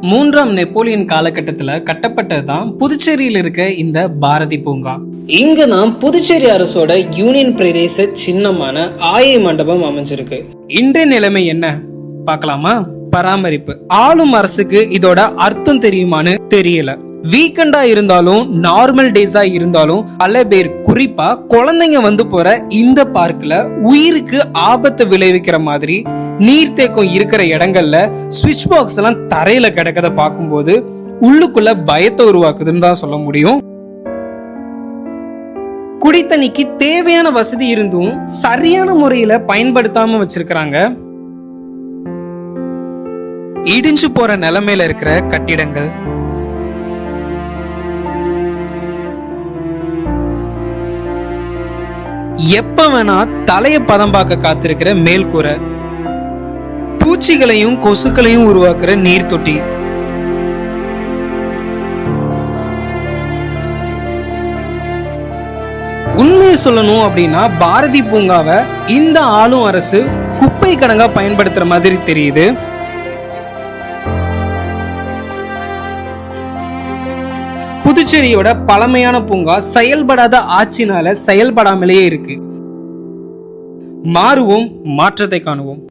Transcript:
மூன்றாம் நெப்போலியன் காலகட்டத்துல கட்டப்பட்டதுதான் புதுச்சேரியில் இருக்க இந்த பாரதி பூங்கா. இங்க தான் புதுச்சேரி அரசோட யூனியன் பிரதேச சின்னமான ஆயை மண்டபம் அமைஞ்சிருக்கு. இன்றைய நிலைமை என்ன? பார்க்கலாமா? பராமரிப்பு. ஆளும் அரசுக்கு இதோட அர்த்தம் தெரியுமான்னு தெரியல. வீக்கெண்டா இருந்தாலும் நார்மல் டேஸா இருந்தாலும் பல பேர் குறிப்பா குழந்தைங்க வந்து போற இந்த பார்க்ல உயிருக்கு ஆபத்தை விளைவிக்கிற மாதிரி நீர்த்தேக்கம் இருக்கிற இடங்கள்ல சுவிட்ச் பாக்ஸ் எல்லாம் தரையில கிடக்கத பார்க்கும்போது உள்ளுக்குள்ள பயத்தை உருவாக்குதுன்னு தான் சொல்ல முடியும். குடித்தண்ணிக்கு தேவையான வசதி இருந்தும் சரியான முறையில பயன்படுத்தாம வச்சிருக்கிறாங்க. இடிஞ்சு போற நிலைமையில இருக்கிற கட்டிடங்கள் எப்ப வேணா தலைய பதம் பார்க்க காத்திருக்கிற மேல்கூரை பூச்சிகளையும் கொசுக்களையும் உருவாக்குற நீர் தொட்டி. உண்மையை சொல்லணும் அப்படின்னா பாரதி பூங்காவை இந்த ஆளும் அரசு குப்பை கணங்கா பயன்படுத்துற மாதிரி தெரியுது. புதுச்சேரியோட பழமையான பூங்கா செயல்படாத ஆட்சினால செயல்படாமலேயே இருக்கு. மாறுவோம் மாற்றத்தை காணுவோம்.